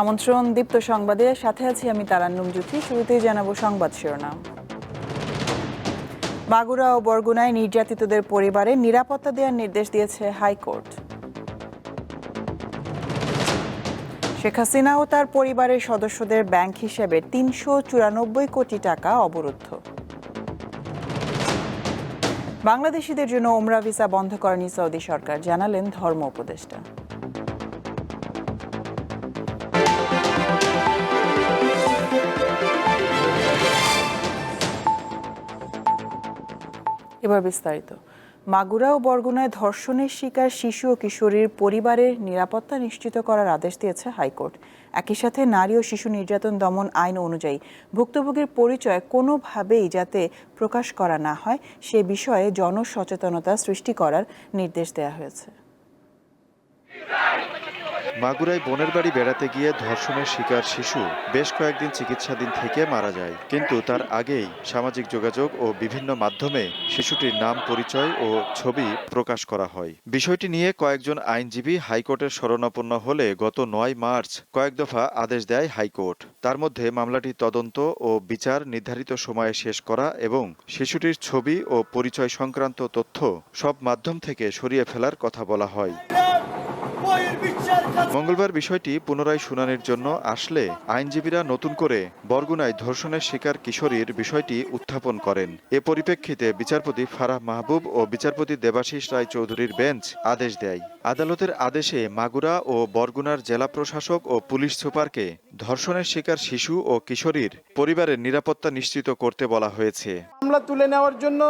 আমন্ত্রণ দীপ্ত সংবাদে। সাথে আছি আমি তারান্নুম জ্যোতি শুরুতেই জানাব সংবাদ শিরোনাম। মাগুরা ও বরগুনায় নির্যাতিতদের পরিবারে নিরাপত্তা দেওয়ার নির্দেশ দিয়েছে হাইকোর্ট। শেখ হাসিনা ও তার পরিবারের সদস্যদের ব্যাংক হিসেবে তিনশো চুরানব্বই কোটি টাকা অবরুদ্ধ। বাংলাদেশিদের জন্য ওমরা ভিসা বন্ধ করেনি সৌদি সরকার, জানালেন ধর্ম উপদেষ্টা। এবার বিস্তারিত। মাগুরা ও বরগুনায় ধর্ষণের শিকার শিশু ও কিশোরীর পরিবারের নিরাপত্তা নিশ্চিত করার আদেশ দিয়েছে হাইকোর্ট। একই সাথে নারী ও শিশু নির্যাতন দমন আইন অনুযায়ী ভুক্তভোগীর পরিচয় কোনোভাবেই যাতে প্রকাশ করা না হয়, সে বিষয়ে জনসচেতনতা সৃষ্টি করার নির্দেশ দেওয়া হয়েছে। মাগুরায় বোনের বাড়ি বেড়াতে গিয়ে ধর্ষণের শিকার শিশু বেশ কয়েকদিন চিকিৎসাধীন থেকে মারা যায়। কিন্তু তার আগেই সামাজিক যোগাযোগ ও বিভিন্ন মাধ্যমে শিশুটির নাম, পরিচয় ও ছবি প্রকাশ করা হয়। বিষয়টি নিয়ে কয়েকজন আইনজীবী হাইকোর্টের শরণাপন্ন হলে গত নয় মার্চ কয়েক দফা আদেশ দেয় হাইকোর্ট। তার মধ্যে মামলাটি তদন্ত ও বিচার নির্ধারিত সময়ে শেষ করা এবং শিশুটির ছবি ও পরিচয় সংক্রান্ত তথ্য সব মাধ্যম থেকে সরিয়ে ফেলার কথা বলা হয়। মঙ্গলবার বিষয়টি পুনরায় শুনানির জন্য আসলে আইনজীবীরা নতুন করে বরগুনায় ধর্ষণের শিকার কিশোরীর বিষয়টি উত্থাপন করেন। এ পরিপ্রেক্ষিতে বিচারপতি ফারাহ মাহবুব ও বিচারপতি দেবাশিস রায় চৌধুরীর বেঞ্চ আদেশ দেয়। আদালতের আদেশে মাগুরা ও বরগুনার জেলা প্রশাসক ও পুলিশ সুপারকে ধর্ষণের শিকার শিশু ও কিশোরীর পরিবারের নিরাপত্তা নিশ্চিত করতে বলা হয়েছে। মামলা তুলে নেওয়ার জন্য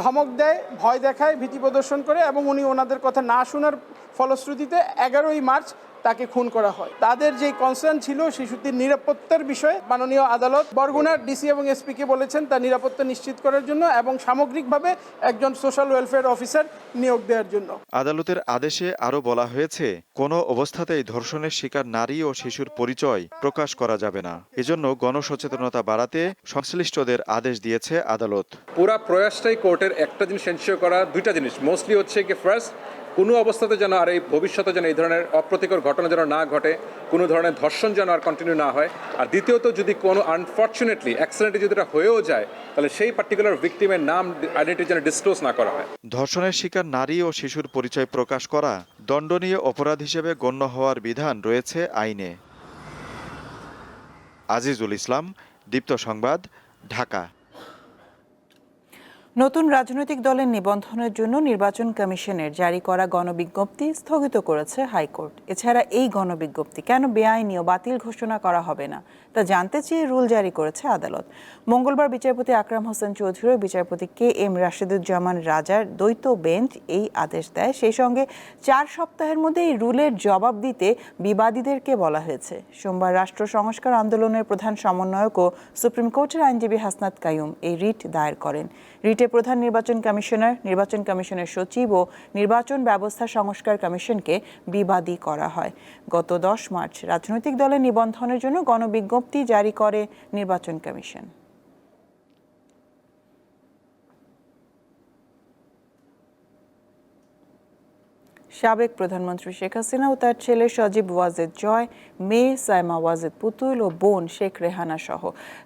ধমক দেয়, ভয় দেখায়, ভীতি প্রদর্শন করে এবং উনি ওনাদের কথা না শোনার ফলশ্রুতিতে এগারোই মার্চ তাকে খুন করা হয়। তাদের যে কনসার্ন ছিল শিশুটির নিরাপত্তার বিষয়ে মাননীয় আদালত বরগুনার ডিসি এবং এসপিকে বলেছেন তার নিরাপত্তা নিশ্চিত করার জন্য এবং সামগ্রিকভাবে একজন সোশ্যাল ওয়েলফেয়ার অফিসার নিয়োগ দেওয়ার জন্য। আদালতের আদেশে আরও বলা হয়েছে কোনো অবস্থাতেই ধর্ষণের শিকার নারী ও শিশুর পরিচয় প্রকাশ করা যাবে না। এজন্য গণসচেতনতা বাড়াতে সংশ্লিষ্টদের আদেশ দিয়েছে আদালত। পুরা প্রয়াসটাই কোর্টের একটা জিনিস এনশিওর করা দুইটা জিনিস। মোস্টলি হচ্ছে কি ফার্স্ট কোনো অবস্থাতে যেন আর এই ভবিষ্যতে যেন এই ধরনের অপ্রতিকর ঘটনা যেন না ঘটে, কোনো ধরনের ধর্ষণ যেন আর কন্টিনিউ না হয়। আর দ্বিতীয়ত, যদি কোনো আনফর্চুনেটলি অ্যাক্সিডেন্টে যদি এটা হয়েও যায়, তাহলে সেই পার্টিকুলার ভিকটিমের নাম আইডেন্টি যেন ডিসক্লোজ না করা হয়। ধর্ষণের শিকার নারী ও শিশুর পরিচয় প্রকাশ করা দণ্ডনীয় অপরাধ হিসেবে গণ্য হওয়ার বিধান রয়েছে আইনে। আজিজুল ইসলাম, দীপ্ত সংবাদ, ঢাকা। নতুন রাজনৈতিক দলের নিবন্ধনের জন্য নির্বাচন কমিশনের জারি করা গণবিজ্ঞপ্তি স্থগিত করেছে হাইকোর্ট। এছাড়া এই গণবিজ্ঞপ্তি কেন বেআইনি ও বাতিল ঘোষণা করা হবে না, তা জানতে চেয়ে রুল জারি করেছে আদালত। মঙ্গলবার বিচারপতি আকরাম হোসেন চৌধুরী ও বিচারপতি কে এম রাশেদুজ্জামান রাজার দ্বৈত বেঞ্চ এই আদেশ দেয়। সেই সঙ্গে চার সপ্তাহের মধ্যে এই রুলের জবাব দিতে বিবাদীদেরকে বলা হয়েছে। সোমবার রাষ্ট্র সংস্কার আন্দোলনের প্রধান সমন্বয়ক ও সুপ্রিম কোর্টের আইনজীবী হাসনাত কাইয়ুম এই রিট দায়ের করেন। রিটে প্রধান নির্বাচন কমিশনার, নির্বাচন কমিশনের সচিব ও নির্বাচন ব্যবস্থা সংস্কার কমিশনকে বিবাদী করা হয়। গত দশ মার্চ রাজনৈতিক দলের নিবন্ধনের জন্য গণবিজ্ঞপ্তি জারি করে নির্বাচন কমিশন। সাবেক প্রধানমন্ত্রী শেখ হাসিনা ও তার ছেলে সজীব ওয়াজেদ জয়, মেয়ে সাইমা ওয়াজেদ পুতুল ও বোন শেখ রেহানা সহ।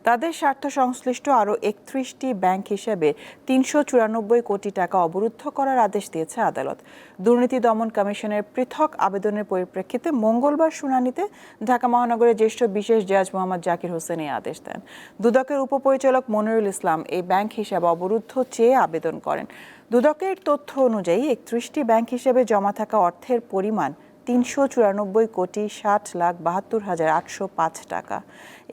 তাদের স্বার্থ সংশ্লিষ্ট আরও একত্রিশটি ব্যাংক হিসেবে তিনশো চুরানব্বই কোটি টাকা অবরুদ্ধ করার আদেশ দিয়েছে আদালত। দুর্নীতি দমন কমিশনের পৃথক আবেদনের পরিপ্রেক্ষিতে মঙ্গলবার শুনানিতে ঢাকা মহানগরের জ্যেষ্ঠ বিশেষ জাজ মোহাম্মদ জাকির হোসেন এই আদেশ দেন। দুদকের উপপরিচালক মনিরুল ইসলাম এই ব্যাংক হিসাবে অবরুদ্ধ চেয়ে আবেদন করেন। দুদকের তথ্য অনুযায়ী একত্রিশটি ব্যাংক হিসেবে জমা থাকা অর্থের পরিমাণ তিনশো চুরানব্বই কোটি ষাট লাখ বাহাত্তর হাজার আটশো পাঁচ টাকা।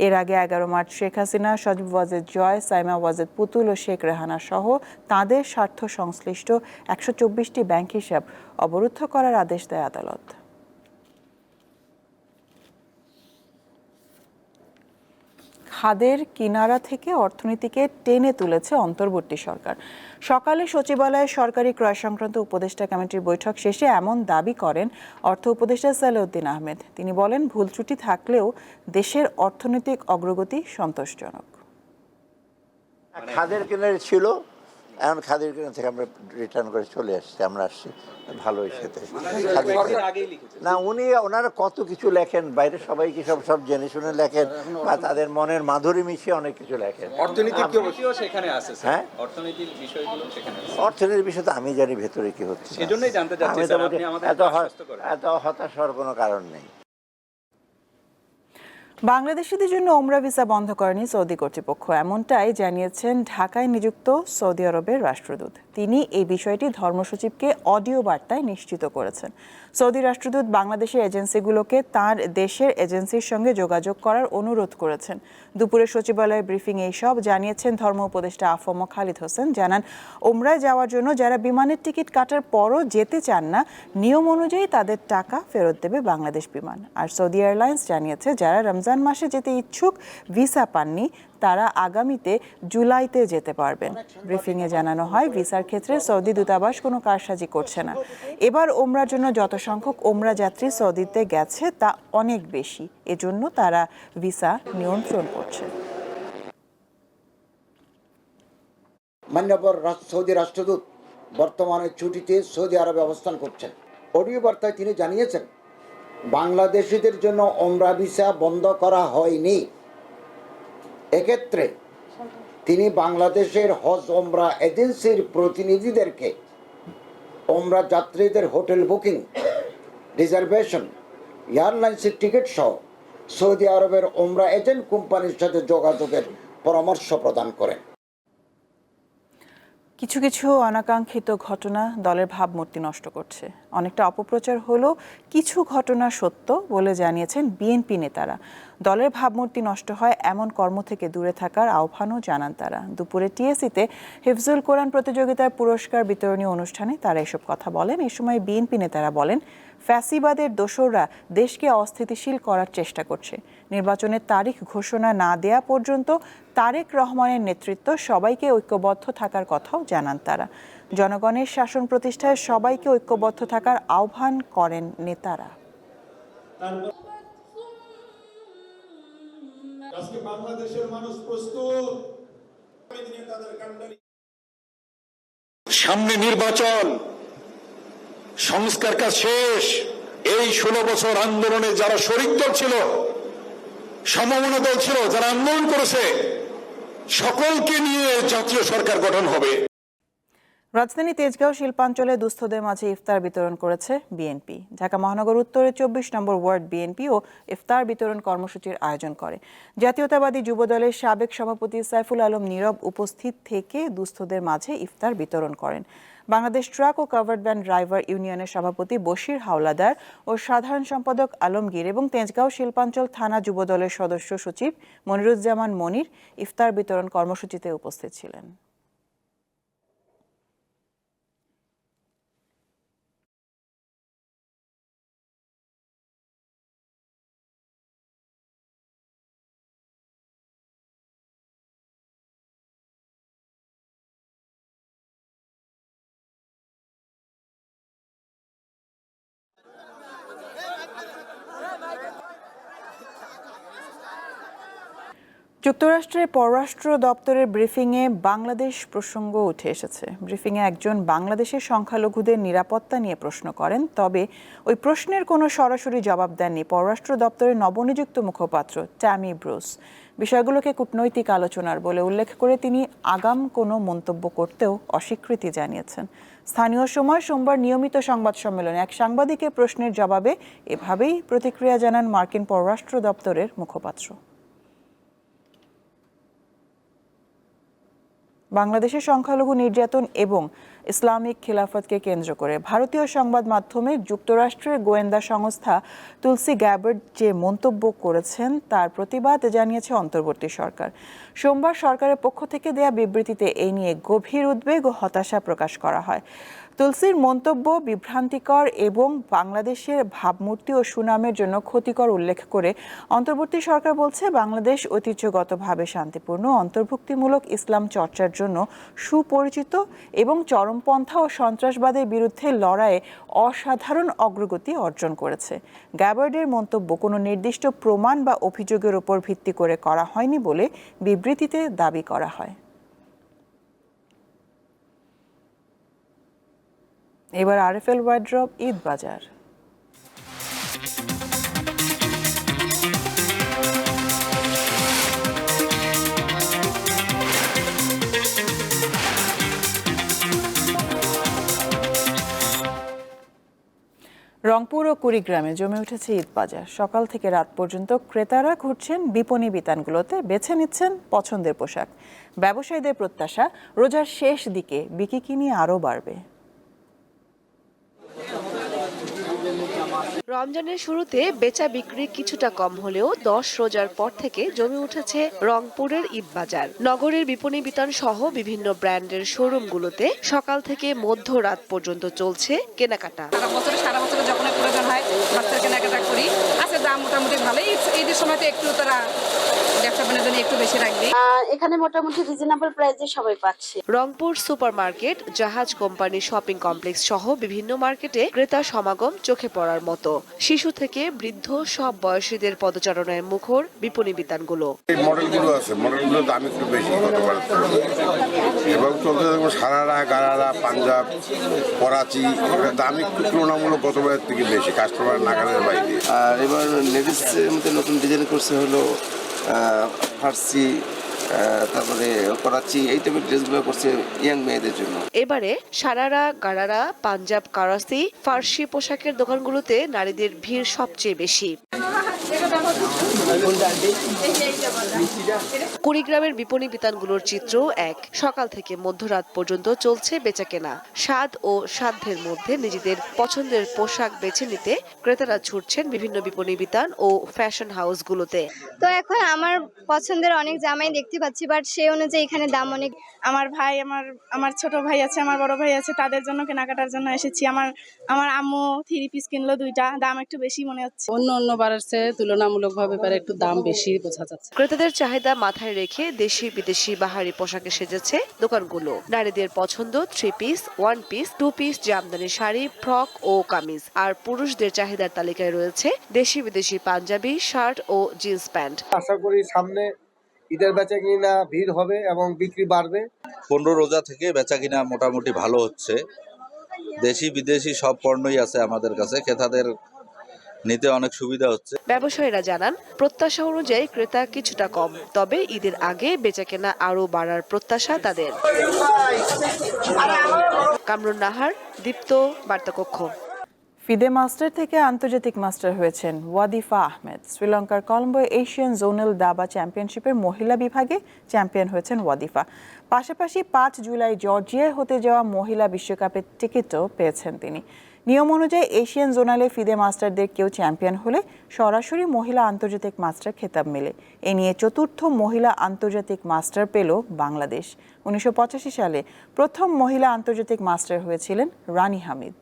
এর আগে এগারো মার্চ শেখ হাসিনা, সজীব ওয়াজেদ জয়, সাইমা ওয়াজেদ পুতুল ও শেখ রেহানা সহ তাদের স্বার্থ সংশ্লিষ্ট একশো চব্বিশটি ব্যাংক হিসাব অবরুদ্ধ করার আদেশ দেয় আদালত। খাদের কিনারা থেকে অর্থনীতিকে টেনে তুলেছে অন্তর্বর্তী সরকার। সকালে সচিবালয়ে সরকারি ক্রয় সংক্রান্ত উপদেষ্টা কমিটির বৈঠক শেষে এমন দাবি করেন অর্থ উপদেষ্টা সালেউদ্দিন আহমেদ। তিনি বলেন, ভুল ত্রুটি থাকলেও দেশের অর্থনৈতিক অগ্রগতি সন্তোষজনক। খাদের কিনারে ছিল এখন খাদির থেকে আমরা রিটার্ন করে চলে আসছি আমরা আসছি ভালোই সেতে না উনি ওনারা কত কিছু লেখেন বাইরে সবাই কি সব সব জেনে শুনে লেখেন বা তাদের মনের মাধুরী মিশিয়ে অনেক কিছু লেখেন। অর্থনীতির কি সেখানে আছে হ্যাঁ? অর্থনীতির বিষয়গুলো সেখানে অর্থনীতির বিষয়ে তো আমি জানি ভেতরে কি হচ্ছে। সেজন্যই জানতে চাচ্ছি, এত হতাশ হওয়ার কোনো কারণ নেই। বাংলাদেশিদের জন্য ওমরা ভিসা বন্ধ করেনি সৌদি কর্তৃপক্ষ। এমনটাই জানিয়েছেন ঢাকায় নিযুক্ত সৌদি আরবের রাষ্ট্রদূত। তিনি এই বিষয়টি ধর্মসচিবকে অডিও বার্তায় নিশ্চিত করেছেন। সৌদি রাষ্ট্রদূত বাংলাদেশের এজেন্সিগুলোকে তার দেশের এজেন্সির সঙ্গে যোগাযোগ করার অনুরোধ করেছেন। দুপুরে সচিবালয়ে ব্রিফিং এই সব জানিয়েছেন ধর্ম উপদেষ্টা আফম খালিদ হোসেন। জানান ওমরায় যাওয়ার জন্য যারা বিমানের টিকিট কাটার পরও যেতে চান না, নিয়ম অনুযায়ী তাদের টাকা ফেরত দেবে বাংলাদেশ বিমান। আর সৌদি এয়ারলাইন্স জানিয়েছে, যারা রমজান মাসে যেতে ইচ্ছুক, ভিসা পাননি তারা আগামীতে জুলাইতে যেতে পারবেন। ব্রিফিংয়ে জানানো হয়, ভিসার ক্ষেত্রে সৌদি দূতাবাস কোনো কারসাজি করছে না। এবার ওমরার জন্য যত সংখ্যক ওমরা যাত্রী সৌদিতে গেছে, তা অনেক বেশি। এজন্য তারা ভিসা নিয়ন্ত্রণ করছে। মান্যবর সৌদি রাষ্ট্রদূত বর্তমানে ছুটিতে সৌদি আরবে অবস্থান করছেন। অডিও বার্তায় তিনি জানিয়েছেন, বাংলাদেশিদের জন্য ওমরা ভিসা বন্ধ করা হয়নি। এক্ষেত্রে তিনি বাংলাদেশের হজ ওমরা এজেন্সির প্রতিনিধিদেরকে ওমরা যাত্রীদের হোটেল বুকিং, রিজার্ভেশন, এয়ারলাইন্সের টিকিট সহ সৌদি আরবের ওমরা এজেন্ট কোম্পানির সাথে যোগাযোগের পরামর্শ প্রদান করেন। কিছু কিছু অনাকাঙ্ক্ষিত ঘটনা দলের ভাবমূর্তি নষ্ট করছে। অনেকটা অপপ্রচার হলো কিছু ঘটনা সত্য বলে জানিয়েছেন বিএনপি নেতারা। দলের ভাবমূর্তি নষ্ট হয় এমন কর্ম থেকে দূরে থাকার আহ্বানও জানান তারা। দুপুরে টিএসিতে হিফজুল কোরআন প্রতিযোগিতার পুরস্কার বিতরণী অনুষ্ঠানে তারা এসব কথা বলেন। এ সময় বিএনপি নেতারা বলেন ফ্যাসিবাদের দোসররা দেশকে অস্থিতিশীল করার চেষ্টা করছে। নির্বাচনের তারিখ ঘোষণা না দেয়া পর্যন্ত তারেক রহমানের নেতৃত্ব সবাইকে ঐক্যবদ্ধ থাকার কথাও জানান তারা। জনগণের শাসন প্রতিষ্ঠায় সবাইকে ঐক্যবদ্ধ থাকার আহ্বান করেন নেতারা। আজকে বাংলাদেশের মানুষ প্রস্তুত। সামনে নির্বাচন। সংস্কার কাজ শেষ। এই ষোলো বছর আন্দোলনে যারা শরিক দল ছিল, সমমনা দল ছিল, যারা আন্দোলন করেছে, সকলকে নিয়ে জাতীয় সরকার গঠন হবে। রাজধানী তেজগাঁও শিল্পাঞ্চলে দুস্থদের মাঝে ইফতার বিতরণ করেছে বিএনপি। ঢাকা মহানগর উত্তরে চব্বিশ নম্বর ওয়ার্ড বিএনপি ও ইফতার বিতরণ কর্মসূচির আয়োজন করে। জাতীয়তাবাদী যুবদলের সাবেক সভাপতি সাইফুল আলম নীরব উপস্থিত থেকে দুস্থদের মাঝে ইফতার বিতরণ করেন। বাংলাদেশ ট্রাক ও কাভার্ড ভ্যান ড্রাইভার ইউনিয়নের সভাপতি বশির হাওলাদার ও সাধারণ সম্পাদক আলমগীর এবং তেজগাঁও শিল্পাঞ্চল থানা যুবদলের সদস্য সচিব মনিরুজ্জামান মনির ইফতার বিতরণ কর্মসূচিতে উপস্থিত ছিলেন। যুক্তরাষ্ট্রের পররাষ্ট্র দপ্তরের ব্রিফিংয়ে বাংলাদেশ প্রসঙ্গ উঠে এসেছে। ব্রিফিংয়ে একজন বাংলাদেশের সংখ্যালঘুদের নিরাপত্তা নিয়ে প্রশ্ন করেন, তবে ওই প্রশ্নের কোনো সরাসরি জবাব দেননি পররাষ্ট্র দপ্তরের নবনিযুক্ত মুখপাত্র ট্যামি ব্রুস। বিষয়গুলোকে কূটনৈতিক আলোচনার বলে উল্লেখ করে তিনি আগাম কোনো মন্তব্য করতেও অস্বীকৃতি জানিয়েছেন। স্থানীয় সময় সোমবার নিয়মিত সংবাদ সম্মেলনে এক সাংবাদিকের প্রশ্নের জবাবে এভাবেই প্রতিক্রিয়া জানান মার্কিন পররাষ্ট্র দপ্তরের মুখপাত্র। বাংলাদেশের সংখ্যালঘু নির্যাতন এবং ইসলামিক খিলাফতকে কেন্দ্র করে ভারতীয় সংবাদ মাধ্যমে যুক্তরাষ্ট্রের গোয়েন্দা সংস্থা তুলসি গ্যাবার্ড যে মন্তব্য করেছেন, তার প্রতিবাদ জানিয়েছে অন্তর্বর্তী সরকার। সোমবার সরকারের পক্ষ থেকে দেয়া বিবৃতিতে এই নিয়ে গভীর উদ্বেগ ও হতাশা প্রকাশ করা হয়। তুলসির মন্তব্য বিভ্রান্তিকর এবং বাংলাদেশের ভাবমূর্তি ও সুনামের জন্য ক্ষতিকর উল্লেখ করে অন্তর্বর্তী সরকার বলছে, বাংলাদেশ ঐতিহ্যগতভাবে শান্তিপূর্ণ, অন্তর্ভুক্তিমূলক ইসলাম চর্চার জন্য সুপরিচিত এবং চরমপন্থা ও সন্ত্রাসবাদের বিরুদ্ধে লড়াইয়ে অসাধারণ অগ্রগতি অর্জন করেছে। গ্যাবার্ডের মন্তব্য, কোনো নির্দিষ্ট প্রমাণ বা অভিযোগের উপর ভিত্তি করে করা হয়নি বলে বিবৃতিতে দাবি করা হয়। এবার আরএফএল ওয়াইড্রপ ঈদ বাজার। রংপুর ও কুড়িগ্রামে জমে উঠেছে ঈদ বাজার। সকাল থেকে রাত পর্যন্ত ক্রেতারা ঘুরছেন বিপণী বিতানগুলোতে, বেছে নিচ্ছেন পছন্দের পোশাক। ব্যবসায়ীদের প্রত্যাশা, রোজার শেষ দিকে বিকি কিনি আরও বাড়বে। রমজানের শুরুতে বেচা বিক্রি কিছুটা কম হলেও দশ রোজার পর থেকে জমে উঠেছে রংপুরের ইববাজার বাজার। নগরের বিপণী বিতান সহ বিভিন্ন ব্র্যান্ডের শোরুমগুলোতে সকাল থেকে মধ্যরাত পর্যন্ত চলছে কেনাকাটা। সারা বছরে যখন প্রয়োজন হয় কেনাকাটা দাম মোটামুটি ভালোই। ঈদের সময় একটু তারা ব্যবসা বাণিজ্য একটু বেশি রাখবে এখানে মোটামুটি রিজনেবল প্রাইসে সবাই পাচ্ছে। রংপুর সুপারমার্কেট জাহাজ কোম্পানি শপিং কমপ্লেক্স সহ বিভিন্ন মার্কেটে ক্রেতা সমাগম চোখে পড়ার মতো। শিশু থেকে বৃদ্ধ সব বয়সীদের পদচারণায় মুখর বিপণী বিতানগুলো। এই মডেলগুলো আছে। মডেলগুলো দাম একটু বেশি চলতে থাকবে সারারা, গারারা, পাঞ্জাব, করাচি এগুলোর দাম একটু তুলনামূলক গতবারের থেকে বেশি কাস্টমার নাগালের বাইরে। আর এবার লেডিসের মধ্যে নতুন ডিজাইন করছে হলো ফার্সি তারপরে করাচি এই টাইপের ড্রেসগুলো করছে ইয়াং মেয়েদের জন্য। এবারে সারারা গারারা পাঞ্জাব কারাসি ফার্সি পোশাকের দোকানগুলোতে নারীদের ভিড় সবচেয়ে বেশি। কুড়িগ্রামের বিপণী বিতানগুলোর চিত্র এক। সকাল থেকে মধ্যরাত পর্যন্ত চলছে বেচাকেনা। স্বাদ ও সাধ্যের মধ্যে নিজেদের পছন্দের পোশাক বেছে নিতে ক্রেতারা ছুটছেন বিভিন্ন বিপণী বিতান ও ফ্যাশন হাউসগুলোতে। তো এখন আমার পছন্দের অনেক জামাই দেখতে পাচ্ছি বাট সেই অনুযায়ী এখানে দাম অনেক আমার ভাই আমার আমার ছোট ভাই আছে আমার বড় ভাই আছে তাদের জন্য কেনাকাটার জন্য এসেছি। আমার আমার আম্মু থ্রি পিস কিনলো দুইটা দাম একটু বেশি মনে হচ্ছে। অন্য অন্য বারের চেয়ে তুলনামূলকভাবে এবার একটু দাম বেশি বোঝা যাচ্ছে। ক্রেতাদের চাহিদা মাথায় রেখে দেশি বিদেশি বাহারি পোশাকে সেজেছে দোকানগুলো। নারীদের পছন্দ three piece one piece two piece Jamdani sari frock ও কামিজ। আর পুরুষদের চাহিদার তালিকায় রয়েছে দেশি বিদেশি পাঞ্জাবি শার্ট ও জিন্স প্যান্ট। আশা করি সামনে ঈদের বেচা কিনা ভিড় হবে এবং বিক্রি বাড়বে। পনেরো রোজা থেকে বেচা কিনা মোটামুটি ভালো হচ্ছে। দেশি বিদেশি সব পণ্যই আছে আমাদের কাছে। ক্রেতাদের নিতে অনেক সুবিধা হচ্ছে। ব্যবসায়ীরা জানান প্রত্যাশা অনুযায়ী ক্রেতা কিছুটা কম তবে ঈদের আগে বেচাকেনা আরও বাড়ার প্রত্যাশা তাদের। কামরুন নাহার দীপ্ত বার্তাকক্ষ। ফিদে মাস্টার থেকে আন্তর্জাতিক মাস্টার হয়েছেন ওয়াদিফা আহমেদ। শ্রীলঙ্কার কলম্বো এশিয়ান জোনাল দাবা চ্যাম্পিয়নশিপের মহিলা বিভাগে চ্যাম্পিয়ন হয়েছেন ওয়াদিফা। পাশাপাশি পাঁচ জুলাই জর্জিয়ায় হতে যাওয়া মহিলা বিশ্বকাপের টিকিটও পেয়েছেন তিনি। নিয়ম অনুযায়ী এশিয়ান জোনালে ফিদে মাস্টারদের কেউ চ্যাম্পিয়ন হলে সরাসরি মহিলা আন্তর্জাতিক মাস্টার খেতাব মেলে। এ নিয়ে চতুর্থ মহিলা আন্তর্জাতিক মাস্টার পেল বাংলাদেশ। উনিশশো পঁচাশি সালে প্রথম মহিলা আন্তর্জাতিক মাস্টার হয়েছিলেন রানী হামিদ।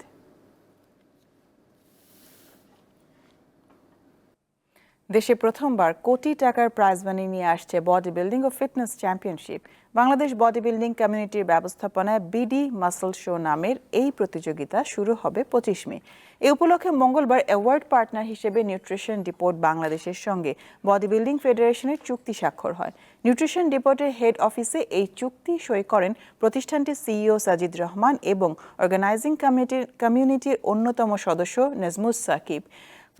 দেশে প্রথমবার কোটি টাকার প্রাইজ মানি নিয়ে আসছে বডি বিল্ডিং ও fitness championship Bangladesh body building কমিউনিটির ব্যবস্থাপনায় বিডি মাসল শো নামের এই প্রতিযোগিতা শুরু হবে পঁচিশ মে। এ উপলক্ষে মঙ্গলবার অ্যাওয়ার্ড পার্টনার হিসেবে নিউট্রিশন ডিপোর্ট বাংলাদেশের সঙ্গে বডি বিল্ডিং ফেডারেশনের চুক্তি স্বাক্ষর হয়। নিউট্রিশন ডিপোর্টের হেড অফিসে এই চুক্তি সই করেন প্রতিষ্ঠানটির সিইও সাজিদ রহমান এবং অর্গানাইজিং কমিটির কমিউনিটির অন্যতম সদস্য নেজমুস সাকিব।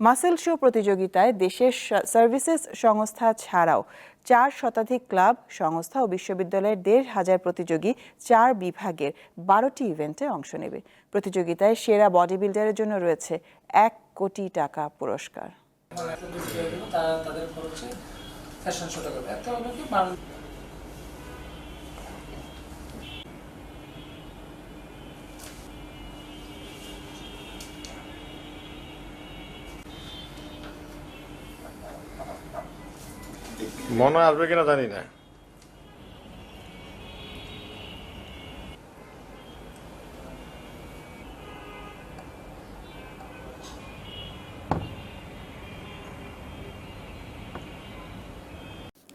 মাসেল শো প্রতিযোগিতায় দেশের সার্ভিসেস সংস্থা ছাড়াও চার শতাধিক ক্লাব, সংস্থা ও বিশ্ববিদ্যালয়ের দেড় হাজার প্রতিযোগী চার বিভাগের বারোটি ইভেন্টে অংশ নেবে। প্রতিযোগিতায় সেরা বডি বিল্ডারের জন্য রয়েছে এক কোটি টাকা পুরস্কার। মনে আসবে কিনা জানি না।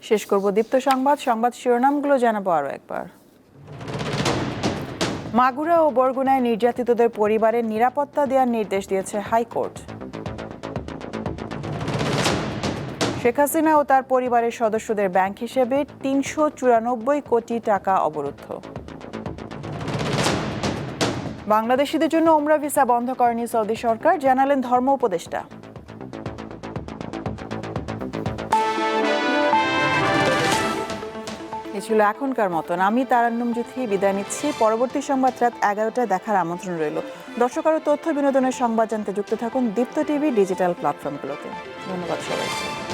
শেষ করব দীপ্ত সংবাদ সংবাদ শিরোনামগুলো জানাব আরও একবার। মাগুরা ও বরগুনায় নির্যাতিতদের পরিবারের নিরাপত্তা দেওয়ার নির্দেশ দিয়েছে হাইকোর্ট। শেখ হাসিনা ও তার পরিবারের সদস্যদের ব্যাংক হিসেবে তিনশো চুরানব্বই কোটি টাকা অবরুদ্ধ। বাংলাদেশিদের জন্য ওমরা ভিসা বন্ধ করেনি সৌদি সরকার, জানালেন ধর্ম উপদেষ্টা। এ ছিল এখনকার মতন। আমি তারান্নুম জুথি, বিদায় নিচ্ছি। পরবর্তী সংবাদ রাত এগারোটায় দেখার আমন্ত্রণ রইল। দর্শক আরও তথ্য বিনোদনের সংবাদ জানতে যুক্ত থাকুন দীপ্ত টিভি ডিজিটাল প্ল্যাটফর্মগুলোতে। ধন্যবাদ সবাইকে।